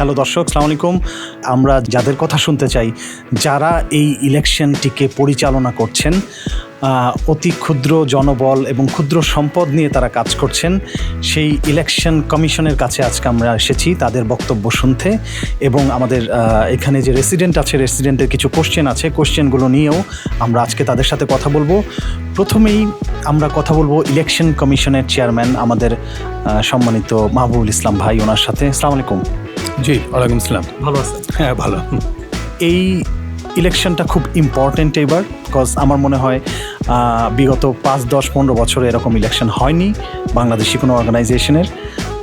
Hello দর্শক, সালাম আলাইকুম। আমরা যাদের কথা শুনতে চাই, যারা এই ইলেকশনটিকে পরিচালনা করছেন অতি ক্ষুদ্র জনবল এবং ক্ষুদ্র সম্পদ নিয়ে তারা কাজ করছেন, সেই ইলেকশন কমিশনের কাছে আজকে আমরা এসেছি তাদের বক্তব্য শুনতে এবং আমাদের এখানে যে রেসিডেন্ট আছে, রেসিডেন্টের কিছু কোশ্চেন আছে কোশ্চেনগুলো নিয়েও আমরা আজকে তাদের সাথে কথা বলব। প্রথমেই আমরা কথা বলব ইলেকশন কমিশনের চেয়ারম্যান আমাদের সম্মানিত মাহবুবুল ইসলাম ভাই ওনার সাথে। আসসালামু আলাইকুম। জি ওয়ালাইকুম আসসালাম। ভালো আছেন? হ্যাঁ ভালো। এই ইলেকশনটা খুব ইম্পর্টেন্ট এবার বিকজ আমার মনে হয় বিগত পাঁচ দশ পনেরো বছরে এরকম ইলেকশন হয়নি বাংলাদেশি কোনো অর্গানাইজেশনের।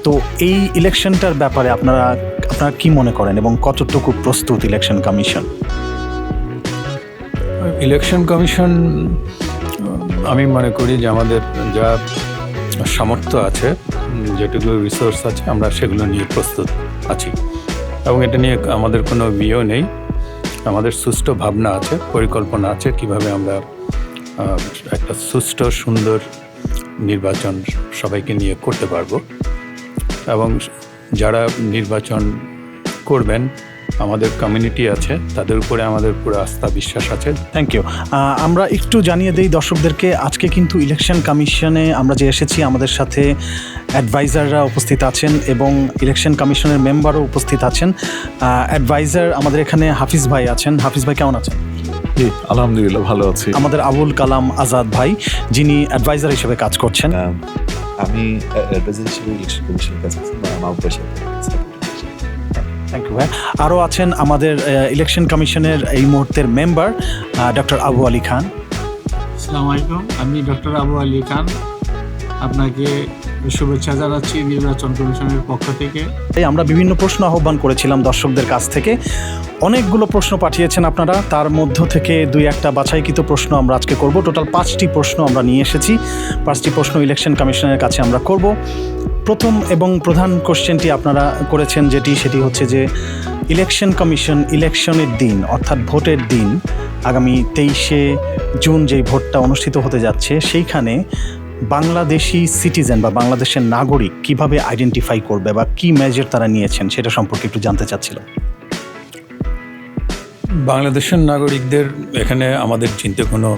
তো এই ইলেকশনটার ব্যাপারে আপনারা আপনারা কি মনে করেন এবং কতটুকু প্রস্তুত ইলেকশন কমিশন? ইলেকশন কমিশন আমি মনে করি যে আমাদের যা সামর্থ্য আছে যেটুকু রিসোর্স আছে আমরা সেগুলো নিয়ে প্রস্তুত। আছি। এবং এটা নিয়ে আমাদের কোনো বিয়েও নেই। আমাদের সুষ্ঠু ভাবনা আছে, পরিকল্পনা আছে কীভাবে আমরা একটা সুষ্ঠু, সুন্দর নির্বাচন সবাইকে নিয়ে করতে পারব। এবং যারা নির্বাচন করবেন, আমাদের কমিউনিটি আছে, তাদের উপরে আমাদের পুরো আস্থা, বিশ্বাস আছে। থ্যাংক ইউ আমরা একটু জানিয়ে দিই দর্শকদেরকে, আজকে কিন্তু ইলেকশন কমিশনে আমরা যে এসেছি, আমাদের সাথে অ্যাডভাইজাররা উপস্থিত আছেন এবং ইলেকশন কমিশনের মেম্বারও উপস্থিত আছেন। অ্যাডভাইজার আমাদের এখানে হাফিজ ভাই আছেন। হাফিজ ভাই কেমন আছেন? জি আলহামদুলিল্লাহ ভালো আছি। আমাদের আবুল কালাম আজাদ ভাই যিনি অ্যাডভাইজার হিসেবে কাজ করছেন। আহ, আমি অ্যাডভাইজার হিসেবে ইলেকশন কমিশনের কাছে আমার থ্যাংক ইউ ভাই। আরও আছেন আমাদের ইলেকশন কমিশনের এই মুহূর্তের মেম্বার ডক্টর আবু আলী খান। আসসালামু আলাইকুম আমি ডক্টর আবু আলী খান। আপনাকে শুভেচ্ছা জানাচ্ছি নির্বাচন কমিশনের পক্ষ থেকে। এই আমরা বিভিন্ন প্রশ্ন আহ্বান করেছিলাম দর্শকদের কাছ থেকে। অনেকগুলো প্রশ্ন পাঠিয়েছেন আপনারা, তার মধ্য থেকে দুই একটা বাছাইকৃত প্রশ্ন আমরা আজকে করব। টোটাল পাঁচটি প্রশ্ন আমরা নিয়ে এসেছি। পাঁচটি প্রশ্ন ইলেকশন কমিশনের কাছে আমরা করব। প্রথম এবং প্রধান কোশ্চেনটি আপনারা করেছেন যেটি, সেটি হচ্ছে যে ইলেকশন কমিশন ইলেকশনের দিন, অর্থাৎ ভোটের দিন, আগামী তেইশে জুন যেই ভোটটা অনুষ্ঠিত হতে যাচ্ছে, সেইখানে বাংলাদেশি সিটিজেন বা বাংলাদেশের নাগরিক কীভাবে আইডেন্টিফাই করবে বা কি মেজার তারা নিয়েছেন সেটা সম্পর্কে একটু জানতে চাচ্ছিলাম। বাংলাদেশের নাগরিকদের এখানে আমাদের চিনতে কোনো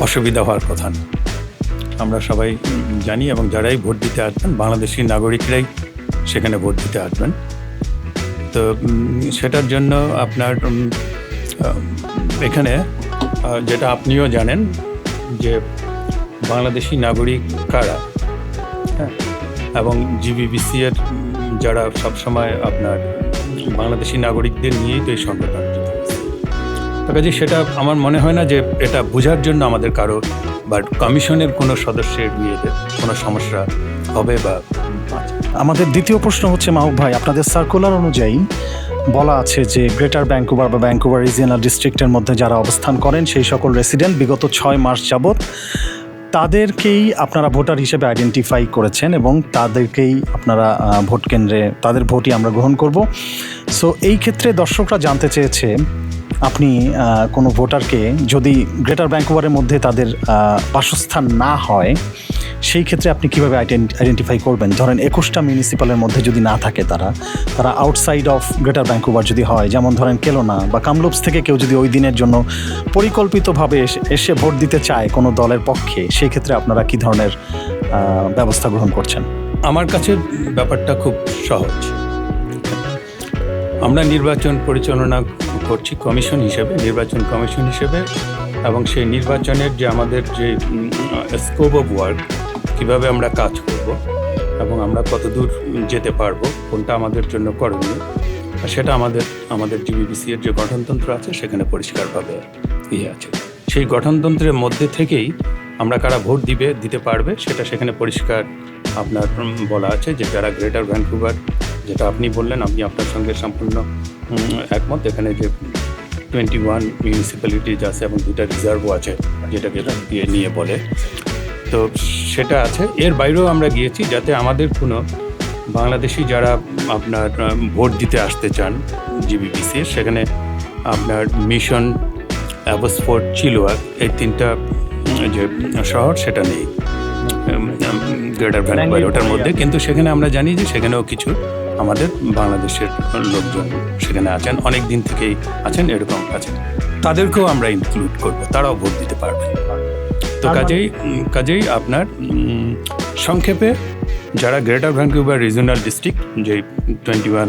অসুবিধা হওয়ার কথা না। আমরা সবাই জানি এবং যারাই ভোট দিতে আসবেন, বাংলাদেশি নাগরিকরাই সেখানে ভোট দিতে আসবেন। তো সেটার জন্য আপনার এখানে যেটা আপনিও জানেন যে বাংলাদেশি নাগরিক কারা? হ্যাঁ এবং জিবিবিসি এর যারা সবসময় আপনার বাংলাদেশি নাগরিকদের নিয়েই তো এই সংগঠন কাজে সেটা আমার মনে হয় না যে এটা বোঝার জন্য আমাদের কারও বা কমিশনের কোনো সদস্যের বিয়েতে কোনো সমস্যা হবে বা আমাদের দ্বিতীয় প্রশ্ন হচ্ছে, মাহবুব ভাই, আপনাদের সার্কুলার অনুযায়ী বলা আছে যে গ্রেটার ব্যাঙ্কুভার বা ব্যাঙ্কুভার রিজিয়নাল ডিস্ট্রিক্টের মধ্যে যারা অবস্থান করেন, সেই সকল রেসিডেন্ট বিগত ছয় মাস যাবৎ তাদেরকেই আপনারা ভোটার হিসেবে আইডেন্টিফাই করেছেন এবং তাদেরকেই আপনারা ভোট কেন্দ্রে, তাদের ভোটই আমরা গ্রহণ করব। সো এই ক্ষেত্রে দর্শকরা জানতে চেয়েছে আপনি কোনো ভোটারকে যদি গ্রেটার ব্যাঙ্কুভারের মধ্যে তাদের বাসস্থান না হয়, সেই ক্ষেত্রে আপনি কীভাবে আইডেন্টিফাই করবেন? ধরেন একুশটা মিউনিসিপালের মধ্যে যদি না থাকে তারা তারা আউটসাইড অফ গ্রেটার ব্যাঙ্কুভার যদি হয়, যেমন ধরেন কেলোনা বা কামলুপস থেকে কেউ যদি ওই দিনের জন্য পরিকল্পিতভাবে এসে ভোট দিতে চায় কোনো দলের পক্ষে, সেই ক্ষেত্রে আপনারা কী ধরনের ব্যবস্থা গ্রহণ করছেন? আমার কাছে ব্যাপারটা খুব সহজ। আমরা নির্বাচন পরিচালনা করছি কমিশন হিসেবে, নির্বাচন কমিশন হিসেবে, এবং সেই নির্বাচনের যে আমাদের যে স্কোপ অফ ওয়ার্ক কীভাবে আমরা কাজ করব এবং আমরা কতদূর যেতে পারব, কোনটা আমাদের জন্য করণীয় সেটা আমাদের আমাদের জিবিবিসি এর যে গঠনতন্ত্র আছে সেখানে পরিষ্কারভাবে ইয়ে আছে। সেই গঠনতন্ত্রের মধ্যে থেকেই আমরা কারা ভোট দিবে, দিতে পারবে, সেটা সেখানে পরিষ্কার আপনার বলা আছে যে যারা গ্রেটার ভ্যানকুভার যেটা আপনি বললেন আমি আপনার সঙ্গে সম্পূর্ণ একমত। এখানে যে টোয়েন্টি ওয়ান মিউনিসিপ্যালিটিজ আছে এবং দুটা রিজার্ভও আছে যেটাকে দিয়ে নিয়ে বলে। তো সেটা আছে। এর বাইরেও আমরা গিয়েছি যাতে আমাদের কোনো বাংলাদেশি যারা আপনার ভোট দিতে আসতে চান জিবিপিসি সেখানে আপনার মিশন অ্যাবসফোর্ড চিলোয়ার এই তিনটা যে শহর সেটা নেই। গ্রেটার ভ্যানকুভার ওটার মধ্যে। কিন্তু সেখানে আমরা জানি যে সেখানেও কিছু আমাদের বাংলাদেশের লোকজন সেখানে আছেন অনেক দিন থেকেই আছেন এরকম আছেন তাদেরকেও আমরা ইনক্লুড করব তারাও ভোট দিতে পারবে। তো কাজেই কাজেই আপনার সংক্ষেপে যারা গ্রেটার ভ্যানকুভার রিজনাল ডিস্ট্রিক্ট যে twenty one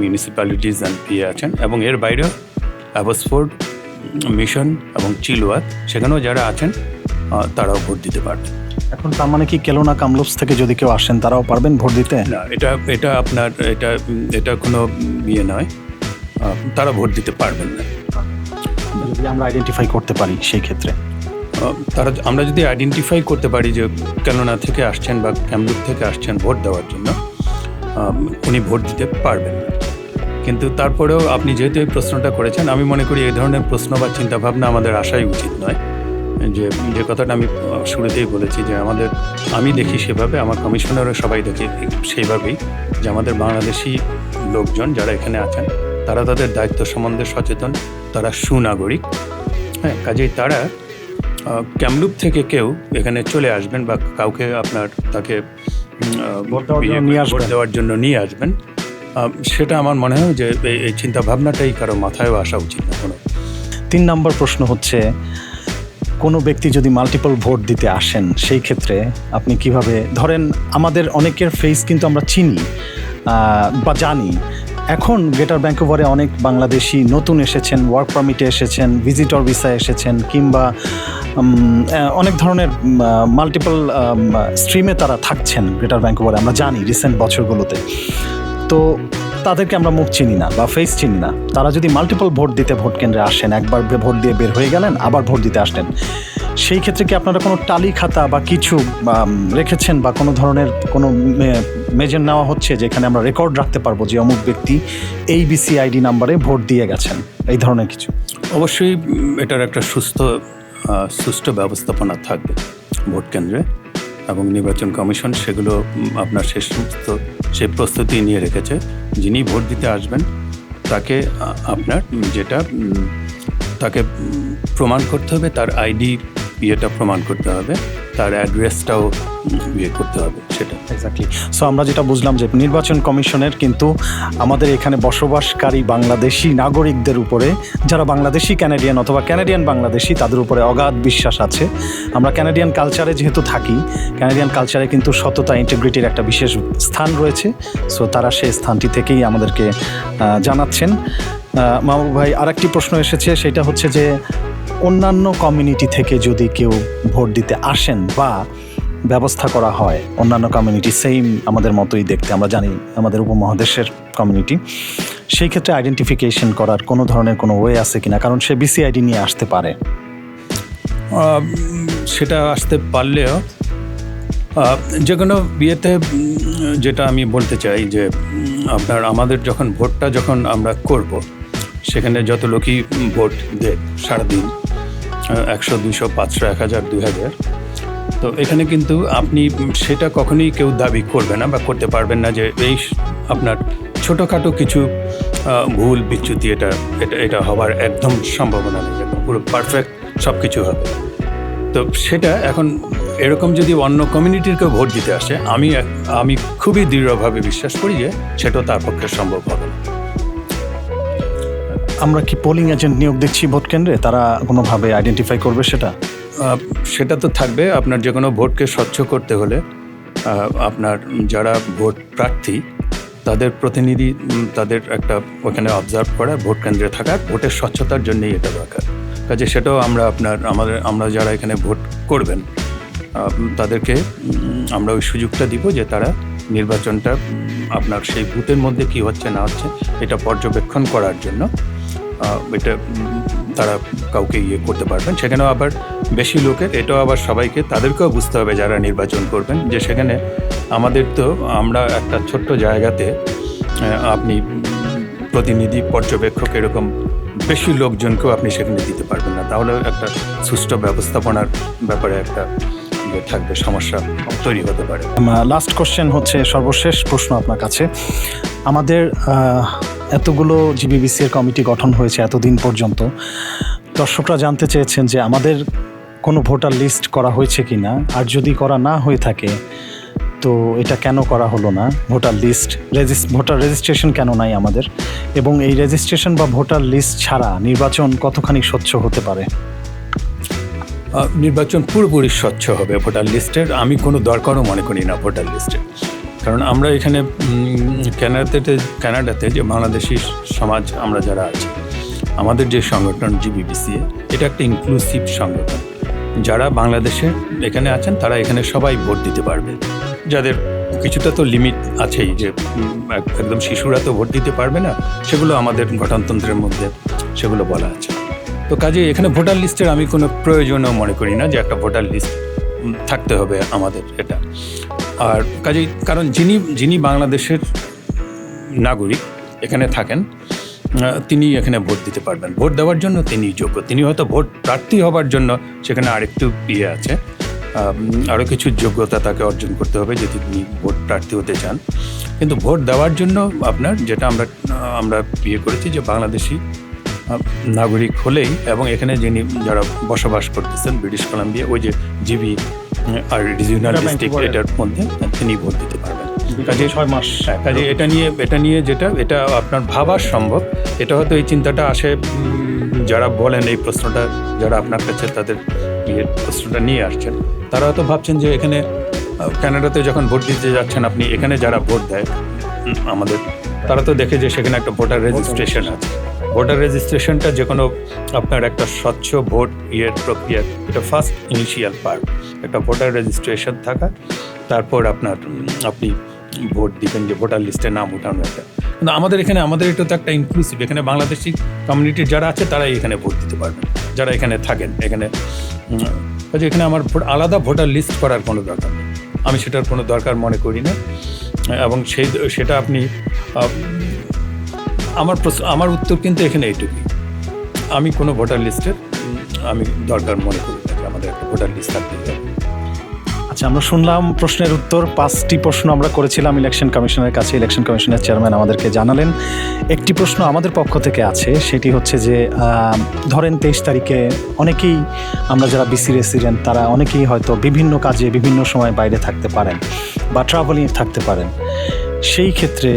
municipalities and P A আছেন এবং এর বাইরেও অ্যাবসফোর্ড মিশন এবং চিলওয়াত সেখানেও যারা আছেন তারাও ভোট দিতে পারবেন এখন তার মানে কি কেলোনা কামলুপস থেকে যদি কেউ আসেন তারাও পারবেন ভোট দিতে? না এটা এটা আপনার এটা এটা কোনো ইয়ে নয়। তারা ভোট দিতে পারবেন না। যদি আমরা আইডেন্টিফাই করতে পারি সেই ক্ষেত্রে। তারা আমরা যদি আইডেন্টিফাই করতে পারি যে কেননা থেকে আসছেন বা ক্যামরুপ থেকে আসছেন ভোট দেওয়ার জন্য উনি ভোট দিতে পারবেন না। কিন্তু তারপরেও আপনি যেহেতু এই প্রশ্নটা করেছেন আমি মনে করি এই ধরনের প্রশ্ন বা চিন্তাভাবনা আমাদের আসাই উচিত নয়। যে যে কথাটা আমি শুরুতেই বলেছি যে আমাদের আমি দেখি সেভাবে আমার কমিশনারও সবাই দেখে সেইভাবেই যে আমাদের বাংলাদেশি লোকজন যারা এখানে আছেন তারা তাদের দায়িত্ব সম্বন্ধে সচেতন তারা সুনাগরিক। হ্যাঁ কাজেই তারা ক্যামলুপ থেকে কেউ এখানে চলে আসবেন বা কাউকে আপনার তাকে ভোট দেওয়ার জন্য ইয়ে- নিয়ে ভোট আসবেন। দেওয়ার জন্য নিয়ে আসবেন। সেটা আমার মনে হয় যে এই- এই চিন্তা ভাবনাটাই কারও মাথায়ও আসা উচিত না কোনো। তিন নম্বর প্রশ্ন হচ্ছে কোনো ব্যক্তি যদি মাল্টিপল ভোট দিতে আসেন, সেই ক্ষেত্রে আপনি কীভাবে, ধরেন আমাদের অনেকের ফেস কিন্তু আমরা চিনি বা জানি। এখন গ্রেটার ব্যাঙ্কোভারে অনেক বাংলাদেশি নতুন এসেছেন ওয়ার্ক পারমিটে এসেছেন ভিজিটর ভিসা এসেছেন, কিংবা অনেক ধরনের মাল্টিপল স্ট্রিমে তারা থাকছেন গ্রেটার ব্যাঙ্কোভারে আমরা জানি রিসেন্ট বছরগুলোতে। তো তাদেরকে আমরা মুখ চিনি না বা ফেস চিনি না। তারা যদি মাল্টিপল ভোট দিতে ভোট কেন্দ্রে আসেন, একবার ভোট দিয়ে বের হয়ে গেলেন, আবার ভোট দিতে আসলেন। সেই ক্ষেত্রে কি আপনারা কোনো টালি খাতা বা কিছু রেখেছেন বা কোনো ধরনের কোনো মেজার নেওয়া হচ্ছে যেখানে আমরা রেকর্ড রাখতে পারব যে অমুক ব্যক্তি এই বিসি আইডি নাম্বারে ভোট দিয়ে গেছেন? এই ধরনের কিছু। অবশ্যই এটার একটা সুস্থ সুষ্ঠু ব্যবস্থাপনা থাকবে ভোট কেন্দ্রে। এবং নির্বাচন কমিশন সেগুলো আপনার সে সমস্ত, সে প্রস্তুতি নিয়ে রেখেছে। যিনি ভোট দিতে আসবেন, তাকে আপনার যেটা তাকে প্রমাণ করতে হবে, তার আইডি ইয়েটা প্রমাণ করতে হবে, তার অ্যাড্রেসটাও ইয়ে করতে হবে সেটা। এক্স্যাক্টলি সো আমরা যেটা বুঝলাম যে নির্বাচন কমিশনের কিন্তু আমাদের এখানে বসবাসকারী বাংলাদেশি নাগরিকদের উপরে, যারা বাংলাদেশি ক্যানাডিয়ান অথবা ক্যানাডিয়ান বাংলাদেশি, তাদের উপরে অগাধ বিশ্বাস আছে। আমরা ক্যানাডিয়ান কালচারে যেহেতু থাকি ক্যানাডিয়ান কালচারে কিন্তু সততা ইন্টিগ্রিটির একটা বিশেষ স্থান রয়েছে। সো তারা সেই স্থানটি থেকেই আমাদেরকে জানাচ্ছেন। মাহবুব ভাই, আরেকটি প্রশ্ন এসেছে, সেটা হচ্ছে যে অন্যান্য কমিউনিটি থেকে যদি কেউ ভোট দিতে আসেন বা ব্যবস্থা করা হয়, অন্যান্য কমিউনিটি সেম আমাদের মতোই দেখতে, আমরা জানি আমাদের উপমহাদেশের কমিউনিটি সেই ক্ষেত্রে আইডেন্টিফিকেশন করার কোনো ধরনের কোনো ওয়ে আছে কিনা? কারণ সে বিসিআইডি নিয়ে আসতে পারে। সেটা আসতে পারলেও যে কোনো বিয়েতে যেটা আমি বলতে চাই যে আপনার আমাদের যখন ভোটটা যখন আমরা করব সেখানে যত লোকই ভোট দেয় সারাদিন একশো দুশো পাঁচশো, এক হাজার, দুই হাজার। তো এখানে কিন্তু আপনি সেটা কখনোই কেউ দাবি করবে না বা করতে পারবেন না যে এই আপনার ছোটোখাটো কিছু ভুল বিচ্যুতি এটা এটা এটা হওয়ার একদম সম্ভাবনা নেই পুরো পারফেক্ট সব কিছু হবে। তো সেটা এখন এরকম যদি অন্য কমিউনিটির কেউ ভোট দিতে আসে, আমি আমি খুবই দৃঢ়ভাবে বিশ্বাস করি যে সেটা তার পক্ষে সম্ভব হবে আমরা কি পোলিং এজেন্ট নিয়োগ দিচ্ছি ভোট কেন্দ্রে? তারা কোনোভাবে আইডেন্টিফাই করবে সেটা? সেটা তো থাকবে। আপনার যে কোনো ভোটকে স্বচ্ছ করতে হলে আপনার যারা ভোট প্রার্থী, তাদের প্রতিনিধি তাদের একটা ওখানে অবজার্ভ করা, ভোট কেন্দ্রে থাকা, ভোটের স্বচ্ছতার জন্যই এটা দরকার। কাজে সেটাও আমরা আপনার, আমাদের, আমরা যারা এখানে ভোট করবেন তাদেরকে আমরা ওই সুযোগটা দিব যে তারা নির্বাচনটা আপনার সেই বুথের মধ্যে কি হচ্ছে, না হচ্ছে, এটা পর্যবেক্ষণ করার জন্য। এটা তারা কাউকে ইয়ে করতে পারবেন। সেখানেও আবার বেশি লোকের, এটাও আবার সবাইকে, তাদেরকেও বুঝতে হবে যারা নির্বাচন করবেন যে সেখানে আমাদের তো আমরা একটা ছোট্ট জায়গাতে আপনি প্রতিনিধি, পর্যবেক্ষক এরকম বেশি লোকজনকেও আপনি সেখানে দিতে পারবেন না। তাহলে একটা সুষ্ঠু ব্যবস্থাপনার ব্যাপারে একটা ইয়ে থাকবে, সমস্যা তৈরি হতে পারে। লাস্ট কোশ্চেন হচ্ছে সর্বশেষ প্রশ্ন আপনার কাছে। আমাদের এতগুলো জিবিবিসি এর কমিটি গঠন হয়েছে এতদিন পর্যন্ত, দর্শকরা জানতে চেয়েছেন যে আমাদের কোনো ভোটার লিস্ট করা হয়েছে কি না, আর যদি করা না হয়ে থাকে, তো এটা কেন করা হলো না? ভোটার লিস্ট ভোটার রেজিস্ট্রেশন কেন নাই আমাদের? এবং এই রেজিস্ট্রেশন বা ভোটার লিস্ট ছাড়া নির্বাচন কতখানি স্বচ্ছ হতে পারে? নির্বাচন পুরোপুরি স্বচ্ছ হবে ভোটার লিস্টের। আমি কোনো দরকারও মনে করি না ভোটার লিস্টের। কারণ আমরা এখানে উম, কানাডাতে কানাডাতে যে বাংলাদেশি সমাজ আমরা যারা আছি আমাদের যে সংগঠন জিবিবিসি এটা একটা ইনক্লুসিভ সংগঠন। যারা বাংলাদেশে এখানে আছেন তারা এখানে সবাই ভোট দিতে পারবে। যাদের কিছুটা তো লিমিট আছেই যে একদম শিশুরা তো ভোট দিতে পারবে না সেগুলো আমাদের গঠনতন্ত্রের মধ্যে সেগুলো বলা আছে। তো কাজে এখানে ভোটার লিস্টের আমি কোনো প্রয়োজনও মনে করি না যে একটা ভোটার লিস্ট থাকতে হবে আমাদের এটা। আর কাজেই, কারণ যিনি যিনি বাংলাদেশের নাগরিক, এখানে থাকেন তিনি এখানে ভোট দিতে পারবেন। ভোট দেওয়ার জন্য তিনি যোগ্য। তিনি হয়তো ভোট প্রার্থী হবার জন্য সেখানে আরেকটু ইয়ে আছে। আরও কিছু যোগ্যতা তাকে অর্জন করতে হবে যদি তিনি ভোট প্রার্থী হতে চান। কিন্তু ভোট দেওয়ার জন্য আপনার যেটা আমরা আমরা ইয়ে করেছি যে বাংলাদেশি নাগরিক হলেই এবং এখানে যিনি যারা বসবাস করতেছেন, ব্রিটিশ কলাম্বিয়া, ওই যে জিবি আর রিজিওনাল এটা ডিস্ট্রিক্ট Vancouver-এর। এটার মধ্যে তিনি ভোট দিতে পারবেন। কাজে ছয় মাস হ্যাঁ কাজে এটা নিয়ে এটা নিয়ে যেটা এটা আপনার ভাবার সম্ভব। এটা হয়তো এই চিন্তাটা আসে যারা বলেন এই প্রশ্নটা যারা আপনার কাছে তাদের ইয়ে প্রশ্নটা নিয়ে আসছেন তারা হয়তো ভাবছেন যে এখানে আহ, কানাডাতে যখন ভোট দিতে যাচ্ছেন আপনি এখানে যারা ভোট দেয় আমাদের তারা তো দেখে যে সেখানে একটা ভোটার রেজিস্ট্রেশন আছে। ভোটার রেজিস্ট্রেশনটা যে কোনো আপনার একটা স্বচ্ছ ভোট ইয়ের প্রক্রিয়া, এটা ফার্স্ট ইনিশিয়াল পার্ট একটা ভোটার রেজিস্ট্রেশন থাকা, তারপর আপনার আপনি ভোট দিবেন যে ভোটার লিস্টে নাম উঠানো একটা। কিন্তু আমাদের এখানে, আমাদের এটা তো একটা ইনক্লুসিভ এখানে বাংলাদেশি কমিউনিটির যারা আছে, তারাই এখানে ভোট দিতে পারবেন। যারা এখানে থাকেন, এখানে কাজে এখানে আমার আলাদা ভোটার লিস্ট করার কোনো দরকার নেই। আমি সেটার কোনো দরকার মনে করি না। এবং সেই, সেটা আপনি আমার প্রশ্ন, আমার উত্তর কিন্তু এখানে এইটুকুই। আমি কোনো ভোটার লিস্টের, আমি দরকার মনে করি আমাদের একটা ভোটার লিস্ট থাকতে হবে। আচ্ছা আমরা শুনলাম প্রশ্নের উত্তর। পাঁচটি প্রশ্ন আমরা করেছিলাম ইলেকশন কমিশনের কাছে। ইলেকশন কমিশনের চেয়ারম্যান আমাদেরকে জানালেন। একটি প্রশ্ন আমাদের পক্ষ থেকে আছে, সেটি হচ্ছে যে ধরেন তেইশ তারিখে অনেকেই, আমরা যারা বিসি রেসিডেন্ট, তারা অনেকেই হয়তো বিভিন্ন কাজে বিভিন্ন সময় বাইরে থাকতে পারেন বা ট্রাভেলিং থাকতে পারেন। সেই ক্ষেত্রে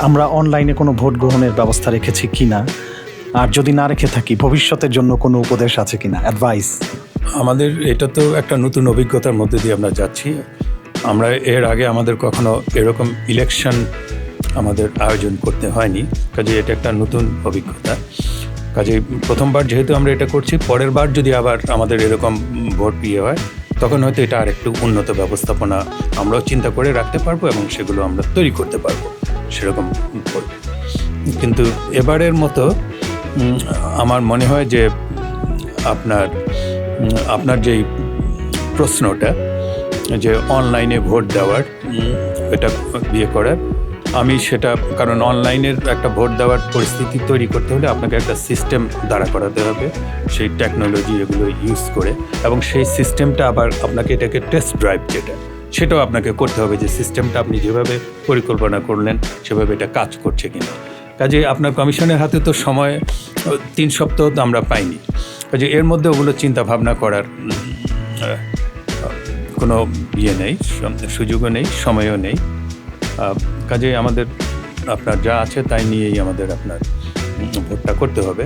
আমরা অনলাইনে কোনো ভোট গ্রহণের ব্যবস্থা রেখেছি কি না আর যদি না রেখে থাকি, ভবিষ্যতের জন্য কোনো উপদেশ আছে কি না অ্যাডভাইস আমাদের এটা তো একটা নতুন অভিজ্ঞতার মধ্যে দিয়ে আমরা যাচ্ছি। আমরা এর আগে আমাদের কখনো এরকম ইলেকশন আমাদের আয়োজন করতে হয়নি। কাজে এটা একটা নতুন অভিজ্ঞতা। কাজে প্রথমবার যেহেতু আমরা এটা করছি, পরের বার যদি আবার আমাদের এরকম ভোট ইয়ে হয় তখন হয়তো এটা আর একটু উন্নত ব্যবস্থাপনা আমরাও চিন্তা করে রাখতে পারব এবং সেগুলো আমরা তৈরি করতে পারব, সেরকম। কিন্তু এবারের মতো আমার মনে হয় যে, আপনার আপনার যেই প্রশ্নটা যে অনলাইনে ভোট দেওয়ার এটা বিয়ে করার আমি সেটা, কারণ অনলাইনের একটা ভোট দেওয়ার পরিস্থিতি তৈরি করতে হলে আপনাকে একটা সিস্টেম দাঁড়া করাতে হবে। সেই টেকনোলজি এগুলো ইউজ করে এবং সেই সিস্টেমটা আবার আপনাকে এটাকে টেস্ট ড্রাইভ যেটা, সেটাও আপনাকে করতে হবে যে সিস্টেমটা আপনি যেভাবে পরিকল্পনা করলেন, সেভাবে এটা কাজ করছে কিনা। কাজে আপনার কমিশনের হাতে তো সময়, তিন সপ্তাহ তো আমরা পাইনি। কাজে এর মধ্যে ওগুলো চিন্তা ভাবনা করার কোনো ইয়ে নেই, সুযোগও নেই, সময়ও নেই। কাজে আমাদের, আপনার যা আছে তাই নিয়েই আমাদের আপনার ভোটটা করতে হবে।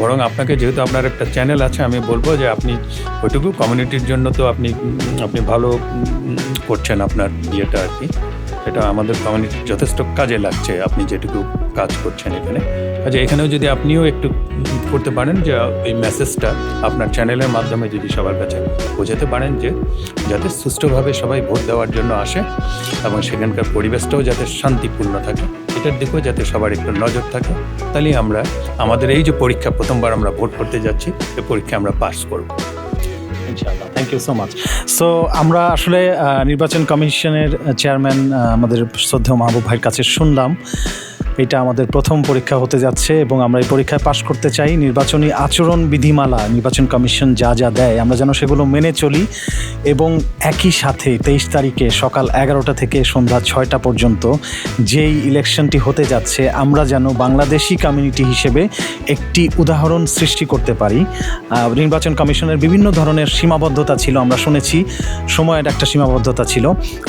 বরং আপনাকে যেহেতু আপনার একটা চ্যানেল আছে, আমি বলব যে আপনি ওইটুকু কমিউনিটির জন্য তো আপনি আপনি ভালো করছেন আপনার ইয়েটা আর কি। এটা আমাদের কমিউনিটির যথেষ্ট কাজে লাগছে, আপনি যেটুকু কাজ করছেন এখানে। কাজে এখানেও যদি আপনিও একটু করতে পারেন যে এই মেসেজটা আপনার চ্যানেলের মাধ্যমে যদি সবার কাছে বোঝাতে পারেন যে যাতে সুষ্ঠুভাবে সবাই ভোট দেওয়ার জন্য আসে এবং সেখানকার পরিবেশটাও যাতে শান্তিপূর্ণ থাকে। এটার দিকেও যাতে সবার একটু নজর থাকে। তাহলেই আমরা আমাদের এই যে পরীক্ষা প্রথমবার আমরা ভোট করতে যাচ্ছি এই পরীক্ষা আমরা পাস করব। ইনশাআল্লাহ। Thank you so much so আমরা আসলে নির্বাচন কমিশনের চেয়ারম্যান আমাদের শ্রদ্ধেয় মাহবুব ভাইয়ের কাছে শুনলাম। এটা আমাদের প্রথম পরীক্ষা হতে যাচ্ছে এবং আমরা এই পরীক্ষায় পাশ করতে চাই নির্বাচনী আচরণ বিধিমালা, নির্বাচন কমিশন যা যা দেয়, আমরা যেন সেগুলো মেনে চলি এবং একই সাথে তেইশ তারিখে সকাল এগারোটা থেকে সন্ধ্যা ছয়টা পর্যন্ত যেই ইলেকশনটি হতে যাচ্ছে, আমরা যেন বাংলাদেশি কমিউনিটি হিসেবে একটি উদাহরণ সৃষ্টি করতে পারি। নির্বাচন কমিশনের বিভিন্ন ধরনের সীমাবদ্ধতা ছিল, আমরা শুনেছি, সময়ের একটা সীমাবদ্ধতা ছিল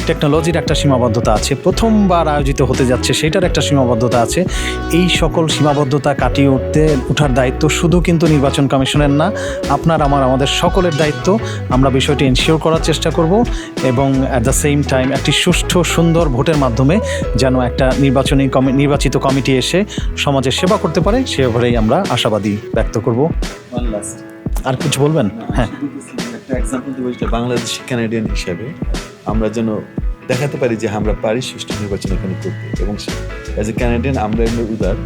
টেকনোলজির একটা সীমাবদ্ধতা আছে, প্রথমবার আয়োজিত হতে যাচ্ছে, সেটার একটা সীমাবদ্ধতা আছে। এই সকল সীমাবদ্ধতা কাটিয়ে উঠতে উঠার দায়িত্ব শুধু কিন্তু নির্বাচন কমিশনের না আপনার আমার আমাদের সকলের দায়িত্ব। আমরা বিষয়টি এনশিওর করার চেষ্টা করব এবং অ্যাট দ্য সেম টাইম একটি সুষ্ঠু সুন্দর ভোটের মাধ্যমে যেন একটা নির্বাচনী কমি নির্বাচিত কমিটি এসে সমাজের সেবা করতে পারে সেভাবেই আমরা আশাবাদী ব্যক্ত করব। আর কিছু বলবেন? হ্যাঁ। একটা এক্সাম্পল দেবো বাংলাদেশি কানাডিয়ান হিসাবে আমরা যেন দেখাতে পারি যে আমরা পারি সুষ্ঠু নির্বাচন এখানে করতে। এবং অ্যাজ এ ক্যানাডিয়ান আমরা এমনি উদার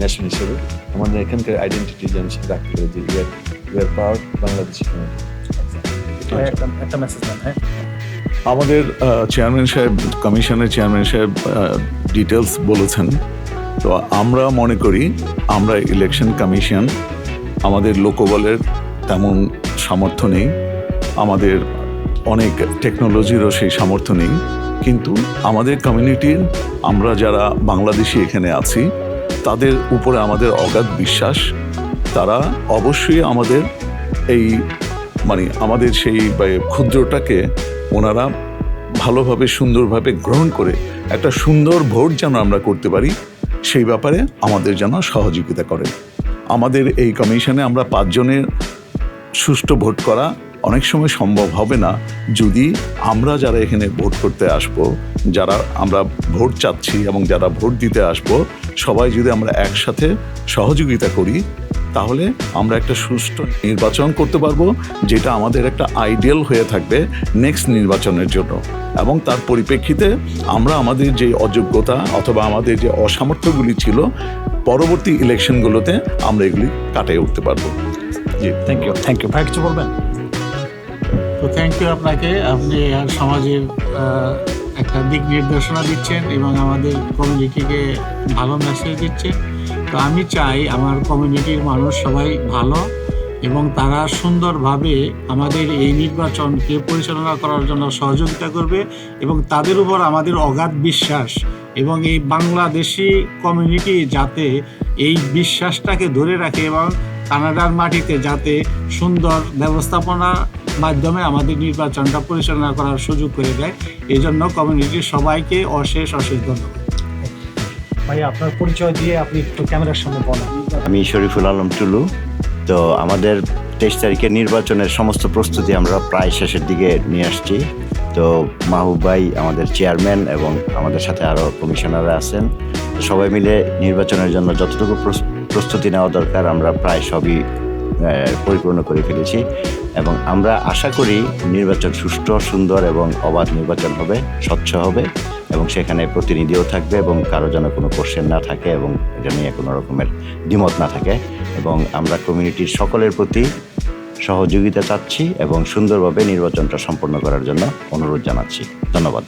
ন্যাশন হিসেবে আমাদের এখানকার আইডেন্টিটি যেন সে রাখতে পারি যে ইউআর ইউআর পাওয়ার বাংলাদেশি একটা একটা মেসেজ আমাদের চেয়ারম্যান সাহেব কমিশনের চেয়ারম্যান সাহেব ডিটেলস বলেছেন। তো আমরা মনে করি আমরা ইলেকশন কমিশন আমাদের লোকবলের তেমন সামর্থ্য নেই। আমাদের অনেক টেকনোলজিরও সেই সামর্থ্য নেই। কিন্তু আমাদের কমিউনিটির আমরা যারা বাংলাদেশি এখানে আছি, তাদের উপরে আমাদের অগাধ বিশ্বাস। তারা অবশ্যই আমাদের এই মানে আমাদের সেই ক্ষুদ্রটাকে ওনারা ভালোভাবে, সুন্দরভাবে গ্রহণ করে, একটা সুন্দর ভোট যেন আমরা করতে পারি, সেই ব্যাপারে আমাদের যেন সহযোগিতা করেন আমাদের এই কমিশনে আমরা পাঁচজনের সুষ্ঠু ভোট করা অনেক সময় সম্ভব হবে না যদি আমরা যারা এখানে ভোট করতে আসব, যারা আমরা ভোট চাচ্ছি এবং যারা ভোট দিতে আসব, সবাই যদি আমরা একসাথে সহযোগিতা করি, তাহলে আমরা একটা সুষ্ঠু নির্বাচন করতে পারব, যেটা আমাদের একটা আইডিয়াল হয়ে থাকবে নেক্সট নির্বাচনের জন্য। এবং তার পরিপ্রেক্ষিতে আমরা আমাদের যে অযোগ্যতা অথবা আমাদের যে অসামর্থ্যগুলি ছিল, পরবর্তী ইলেকশনগুলোতে আমরা এগুলি কাটিয়ে উঠতে পারব। জি। থ্যাংক ইউ থ্যাংক ইউ ভাই, কিছু বলবেন? তো থ্যাংক ইউ আপনাকে। আপনি সমাজের একটা দিক নির্দেশনা দিচ্ছেন এবং আমাদের কমিউনিটিকে ভালো মেসেজ দিচ্ছেন। তো আমি চাই আমার কমিউনিটির মানুষ সবাই ভালো এবং তারা সুন্দরভাবে আমাদের এই নির্বাচনকে পরিচালনা করার জন্য সহযোগিতা করবে এবং তাদের উপর আমাদের অগাধ বিশ্বাস এবং এই বাংলাদেশি কমিউনিটি যাতে এই বিশ্বাসটাকে ধরে রাখে এবং কানাডার মাটিতে যাতে সুন্দর ব্যবস্থাপনা মাধ্যমে আমাদের নির্বাচনটা পরিচালনা করার সুযোগ করে দেয় এই জন্য কমিউনিটির সবাইকে অশেষ অশেষ ধন্যবাদ। ভাই আপনার পরিচয় দিয়ে আপনি একটু ক্যামেরার সামনে বলেন। আমি শরীফুল আলম টুলু। তো আমাদের তেইশ তারিখের নির্বাচনের সমস্ত প্রস্তুতি আমরা প্রায় শেষের দিকে নিয়ে আসছি। তো মাহবুব ভাই আমাদের চেয়ারম্যান এবং আমাদের সাথে আরও কমিশনাররা আছেন। সবাই মিলে নির্বাচনের জন্য যতটুকু প্রস্তুতি নেওয়া দরকার, আমরা প্রায় সবই পরিপূর্ণ করে ফেলেছি এবং আমরা আশা করি নির্বাচন সুষ্ঠু, সুন্দর এবং অবাধ নির্বাচন হবে, স্বচ্ছ হবে এবং সেখানে প্রতিনিধিও থাকবে এবং কারও যেন কোনো কোশ্চেন না থাকে এবং এটা নিয়ে কোনো রকমের দ্বিমত না থাকে এবং আমরা কমিউনিটির সকলের প্রতি সহযোগিতা চাচ্ছি এবং সুন্দরভাবে নির্বাচনটা সম্পন্ন করার জন্য অনুরোধ জানাচ্ছি। ধন্যবাদ।